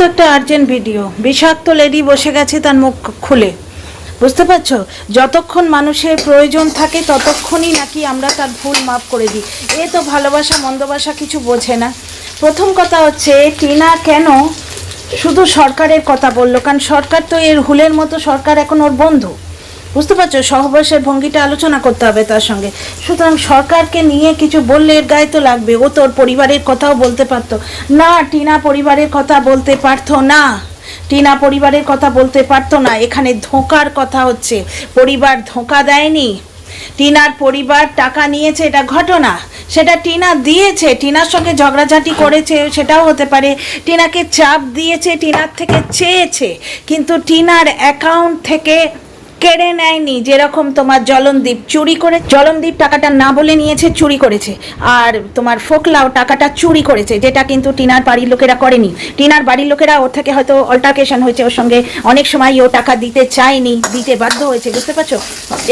অত্যন্ত একটা urgent video বিষাক্ত লেডি বসে গেছে তার মুখ খুলে। বুঝতে পারছ? যতক্ষণ মানুষের প্রয়োজন থাকে ততক্ষণই নাকি আমরা তার ভুল মাফ করে দিই। এ তো ভালোবাসা মন্দবাসা কিছু বোঝে না। প্রথম কথা হচ্ছে, টিনা কেন শুধু সরকারের কথা বলল? কারণ সরকার তো এর হুলের মতো সরকার এখন ওর বন্ধু। বুঝতে পারছ সহবাসের ভঙ্গিটা আলোচনা করতে হবে তার সঙ্গে। সুতরাং সরকারকে নিয়ে কিছু বললে এর গায়ে তো লাগবে, ও তোর পরিবারের কথাও বলতে পারতো। না, টিনা পরিবারের কথা বলতে পারতো না। টিনা পরিবারের কথা বলতে পারতো না, এখানে ধোঁকার কথা হচ্ছে, পরিবার ধোঁকা দেয়নি। টিনার পরিবার টাকা নিয়েছে, এটা ঘটনা। সেটা টিনা দিয়েছে, টিনার সঙ্গে ঝগড়াঝাটি করেছে, সেটাও হতে পারে। টিনাকে চাপ দিয়েছে, টিনার থেকে চেয়েছে, কিন্তু টিনার অ্যাকাউন্ট থেকে কেড়ে নেয়নি, যেরকম তোমার জলনদীপ চুরি করে, জলনদীপ টাকাটা না বলে নিয়েছে, চুরি করেছে। আর তোমার ফোকলাও টাকাটা চুরি করেছে, যেটা কিন্তু টিনার বাড়ির লোকেরা করেনি। টিনার বাড়ির লোকেরা ওর থেকে হয়তো অল্টারকেশন হয়েছে, ওর সঙ্গে অনেক সময় ও টাকা দিতে চায়নি, দিতে বাধ্য হয়েছে, বুঝতে পারছ?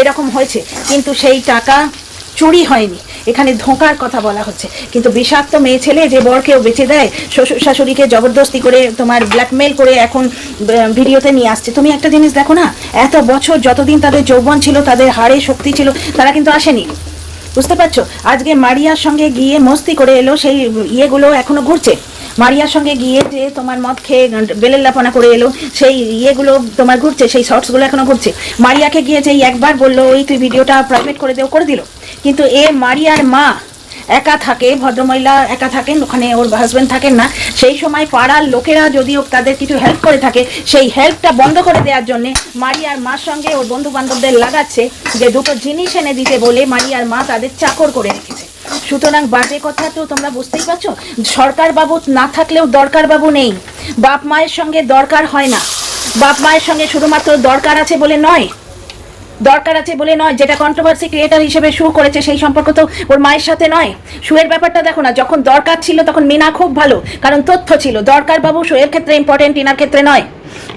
এরকম হয়েছে। কিন্তু সেই টাকা চুরি হয়নি। এখানে ধোঁকার কথা বলা হচ্ছে। কিন্তু বিষাক্ত মেয়ে ছেলে যে বরকেও বেঁচে দেয়, শ্বশুর শাশুড়িকে জবরদস্তি করে তোমার ব্ল্যাকমেল করে এখন ভিডিওতে নিয়ে আসছে। তুমি একটা জিনিস দেখো না, এত বছর যতদিন তাদের যৌবন ছিল, তাদের হাড়ে শক্তি ছিল, তারা কিন্তু আসেনি। বুঝতে পারছ? আজকে মারিয়ার সঙ্গে গিয়ে মস্তি করে এলো, সেই ইয়েগুলো এখনও ঘুরছে। মারিয়ার সঙ্গে গিয়ে যে তোমার মদ খেয়ে বেলের লাপনা করে এলো, সেই ইয়েগুলো তোমার ঘুরছে, সেই শর্টসগুলো এখনও ঘুরছে। মারিয়াকে গিয়ে যেই একবার বলল, ওই তুই ভিডিওটা প্রাইভেট করে দেও করে দিল। কিন্তু এ মারিয়ার মা একা থাকে, ভদ্রমহিলা একা থাকেন, ওখানে ওর হাজব্যান্ড থাকেন না। সেই সময় পাড়ার লোকেরা যদিও তাদের কিছু হেল্প করে থাকে, সেই হেল্পটা বন্ধ করে দেওয়ার জন্য মারিয়ার মার সঙ্গে ওর বন্ধু বান্ধবদের লাগাচ্ছে যে দুটো জিনিস এনে দিতে বলে মারিয়ার মা তাদের চাকর করে রেখেছে। সুতরাং বাজে কথা তো তোমরা বুঝতেই পারছ? সরকার বাবু না থাকলেও দরকার বাবু নেই। বাপ মায়ের সঙ্গে দরকার হয় না। বাপ মায়ের সঙ্গে শুধুমাত্র দরকার আছে বলে নয় দরকার আছে বলে নয়, যেটা কন্ট্রোভার্সি ক্রিয়েটার হিসেবে শু করেছে সেই সম্পর্ক তো ওর মায়ের সাথে নয়। শুয়ের ব্যাপারটা দেখো না, যখন দরকার ছিল তখন মিনা খুব ভালো, কারণ তথ্য ছিল দরকার বাবু শুয়ের ক্ষেত্রে ইম্পর্টেন্ট ইনার ক্ষেত্রে নয়।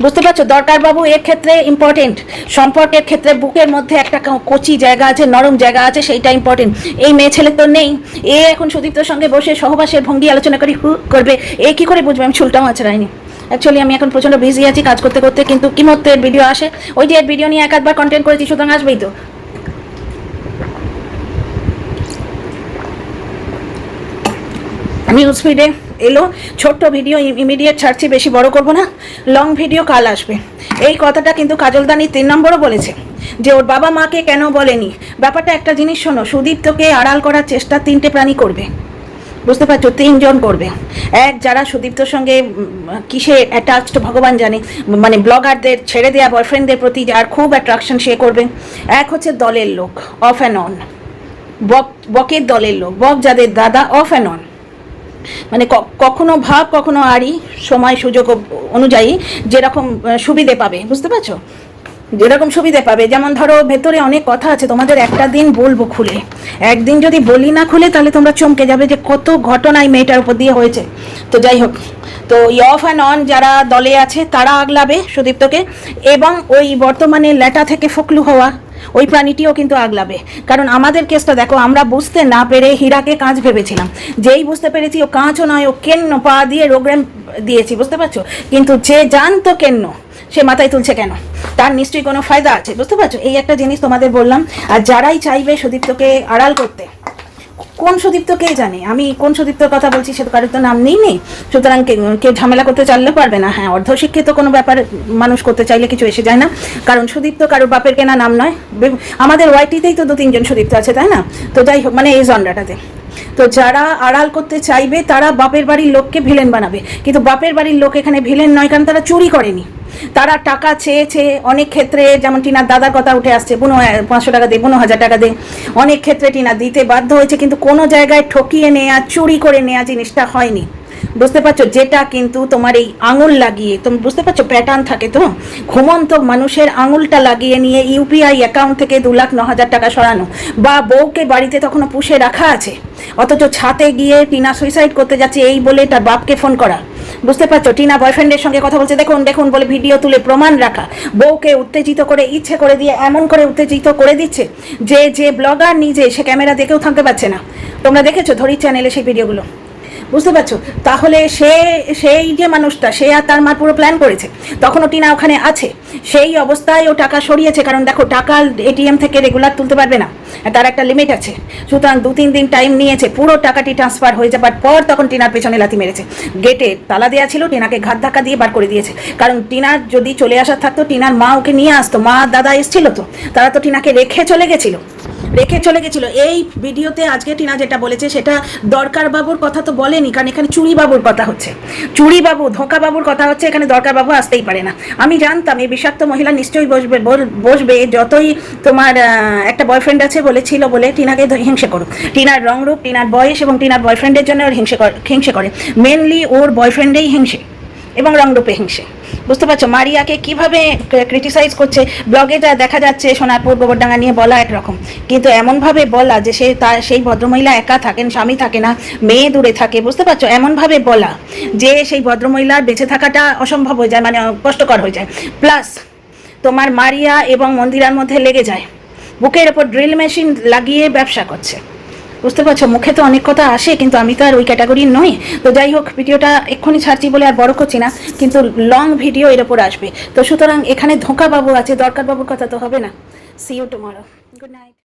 বুঝতে পারছ? দরকার বাবু এর ক্ষেত্রে ইম্পর্টেন্ট সম্পর্কের ক্ষেত্রে বুকের মধ্যে একটা কচি জায়গা আছে, নরম জায়গা আছে, সেইটা ইম্পর্টেন্ট এই মেয়ে ছেলে তো নেই, এ এখন সুদীপ্তর সঙ্গে বসে সহবাসের ভঙ্গি আলোচনা করি হু করবে, এ কি করে বুঝবে? আমি চুলটাও আছড়াইনি অ্যাকচুয়ালি আমি এখন প্রচণ্ড বিজি আছি কাজ করতে করতে, কিন্তু কি মতো এর ভিডিও আসে। ওই যে ভিডিও নিয়ে এক একবার কন্টেন্ট করেছি, সুতরাং আসবেই তো। নিউজ ফিডে এলো, ছোট্ট ভিডিও ইমিডিয়েট ছাড়ছি, বেশি বড় করব না। লং ভিডিও কাল আসবে। এই কথাটা কিন্তু কাজলদানি তিন নম্বরও বলেছে, যে ওর বাবা মাকে কেন বলেনি? ব্যাপারটা একটা জিনিস শোনো, সুদীপ্তকে আড়াল করার চেষ্টা তিনটে প্রাণী করবে। বুঝতে পারছ, তিনজন করবে। এক, যারা সুদীপ্তর সঙ্গে কিসে অ্যাটাচড ভগবান জানে মানে ব্লগারদের ছেড়ে দেওয়া বয়ফ্রেন্ডদের প্রতি যার খুব অ্যাট্রাকশন সে করবে। এক হচ্ছে দলের লোক অফ অ্যান্ড অন বক, বকের দলের লোক, বক যাদের দাদা অফ অ্যান্ড অন মানে কখনো ভাব, কখনো আড়ি, সময়, সুযোগ অনুযায়ী যেরকম সুবিধে পাবে, বুঝতে পারছ? যেরকম সুবিধে পাবে। যেমন ধরো, ভেতরে অনেক কথা আছে, তোমাদের একটা দিন বলব খুলে। একদিন যদি বলি না খুলে, তাহলে তোমরা চমকে যাবে যে কত ঘটনা এই মেয়েটার উপর দিয়ে হয়েছে। তো যাই হোক, তো অফ অ্যান্ড অন যারা দলে আছে, তারা আগলাবে সুদীপ্তকে, এবং ওই বর্তমানে ল্যাটা থেকে ফকলু হওয়া, ওই প্রাণীটিও কিন্তু আগলাবে। কারণ আমাদের কেসটা দেখো, আমরা বুঝতে না পেরে হীরাকে কাঁচ ভেবেছিলাম। যেই বুঝতে পেরেছি, ও কাঁচও নয়, ও কেন্ন, পা দিয়ে রোগ্রাম দিয়েছি, বুঝতে পারছ? কিন্তু যে জানতো কেন্ন সে মাথায় তুলছে কেন? তার নিশ্চয়ই কোনো ফায়দা আছে। বুঝতে পারছ? এই একটা জিনিস তোমাদের বললাম, আর যারাই চাইবে সুদীপ্তকে আড়াল করতে, কোন সুদীপ্ত কে জানে? আমি কোন সুদীপ্তর কথা বলছি সে তো কারোর তো নাম নেই নেই। সুতরাং কেউ ঝামেলা করতে চাইলে পারবে না। হ্যাঁ অর্ধশিক্ষিত কোনো ব্যাপার মানুষ করতে চাইলে কিছু এসে যায় না। কারণ সুদীপ্ত কারোর বাপের কেনা নাম নয়। আমাদের ওয়াইটিতেই তো দু, তিনজন সুদীপ্ত আছে, তাই না? তো যাই হোক মানে এই জন্ডাটাতে তো যারা আড়াল করতে চাইবে, তারা বাপের বাড়ির লোককে ভিলেন বানাবে। কিন্তু বাপের বাড়ির লোক এখানে ভিলেন নয়, কারণ তারা চুরি করেনি। তারা টাকা চেয়েছে অনেক ক্ষেত্রে যেমন টিনার দাদার কথা উঠে আসছে, বুনো পাঁচশো টাকা দে হাজার টাকা দে। অনেক ক্ষেত্রে টিনা দিতে বাধ্য হয়েছে, কিন্তু কোনো জায়গায় ঠকিয়ে নেয়া, চুরি করে নেওয়া জিনিসটা হয়নি। বুঝতে পারছ? যেটা কিন্তু তোমার এই আঙুল লাগিয়ে, তুমি বুঝতে পারছ? প্যাটার্ন থাকে তো? ঘুমন্ত মানুষের আঙুলটা লাগিয়ে নিয়ে ইউপিআই অ্যাকাউন্ট থেকে দু লাখ ন হাজার টাকা সরানো। বা বউকে বাড়িতে তখনও পুষে রাখা আছে। অথচ ছাতে গিয়ে টিনা সুইসাইড করতে যাচ্ছে, এই বলে তার বাপকে ফোন করা। বুঝতে পারছ? টিনা বয়ফ্রেন্ডের সঙ্গে কথা বলছে। দেখুন দেখুন বলে ভিডিও তুলে প্রমাণ রাখা। বউকে উত্তেজিত করে, ইচ্ছে করে দিয়ে, এমন করে উত্তেজিত করে দিচ্ছে যে যে ব্লগার নিজে সে ক্যামেরা দেখেও থাকতে পারছে না। তোমরা দেখেছ ধরি চ্যানেলে সেই ভিডিওগুলো বুঝতে পারছ? তাহলে সে, সেই যে মানুষটা, সে আর তার মা পুরো প্ল্যান করেছে। তখনও টিনা ওখানে আছে। সেই অবস্থায় ও টাকা সরিয়েছে। কারণ দেখো টাকা এটিএম থেকে রেগুলার তুলতে পারবে না। তার একটা লিমিট আছে। সুতরাং দু, তিন দিন টাইম নিয়েছে। পুরো টাকাটি ট্রান্সফার হয়ে যাবার পর তখন টিনার পেছনে লাথি মেরেছে। গেটে তালা দেওয়া ছিল, টিনাকে ঘাত ধাক্কা দিয়ে বার করে দিয়েছে। কারণ টিনার যদি চলে আসার থাকতো, টিনার মা ওকে নিয়ে আসতো। মা, দাদা এসেছিল তো। তারা তো টিনাকে রেখে চলে গেছিল। রেখে চলে গেছিল। এই ভিডিওতে আজকে টিনা যেটা বলেছে, সেটা দরকার বাবুর কথা তো বলেনি, কারণ এখানে চুরি বাবুর কথা হচ্ছে। চুরি বাবু, ধোকা বাবুর কথা হচ্ছে, এখানে দরকার বাবু আসতেই পারে না। আমি জানতাম, এই বিষাক্ত মহিলা নিশ্চয়ই বসবে বসবে, যতই তোমার একটা বয়ফ্রেন্ড আছে বলেছিল বলে টিনাকে হিংসে করো। টিনার রংরূপ, টিনার বয়স এবং টিনার বয়ফ্রেন্ডের জন্য ওর হিংসে হিংসে করে। মেনলি ওর বয়ফ্রেন্ডেই হিংসে। এবং রংরূপে হিংসে। বুঝতে পারছ? মারিয়াকে কীভাবে ক্রিটিসাইজ করছে? ব্লগে যা দেখা যাচ্ছে, সোনারপুর, গোবরডাঙ্গা নিয়ে বলা একরকম। কিন্তু এমনভাবে বলা যে সে তার, সেই ভদ্রমহিলা একা থাকেন, স্বামী থাকে না, মেয়ে দূরে থাকে, বুঝতে পারছ? এমনভাবে বলা যে সেই ভদ্রমহিলার বেঁচে থাকাটা অসম্ভব হয়ে যায় মানে কষ্টকর হয়ে যায়। প্লাস তোমার মারিয়া এবং মন্দিরার মধ্যে লেগে যায়। বুকের ওপর ড্রিল মেশিন লাগিয়ে ব্যবসা করছে। বুঝতে পারছ? মুখে তো অনেক কথা আসে, কিন্তু আমি তো আর ওই ক্যাটাগরির নই। তো যাই হোক, ভিডিওটা এক্ষুনি ছাড়ছি বলে আর বড় করছি না, কিন্তু লং ভিডিও এর ওপর আসবে। তো সুতরাং এখানে ধোঁকা বাবু আছে দরকার বাবুর কথা তো হবে না। See you tomorrow good night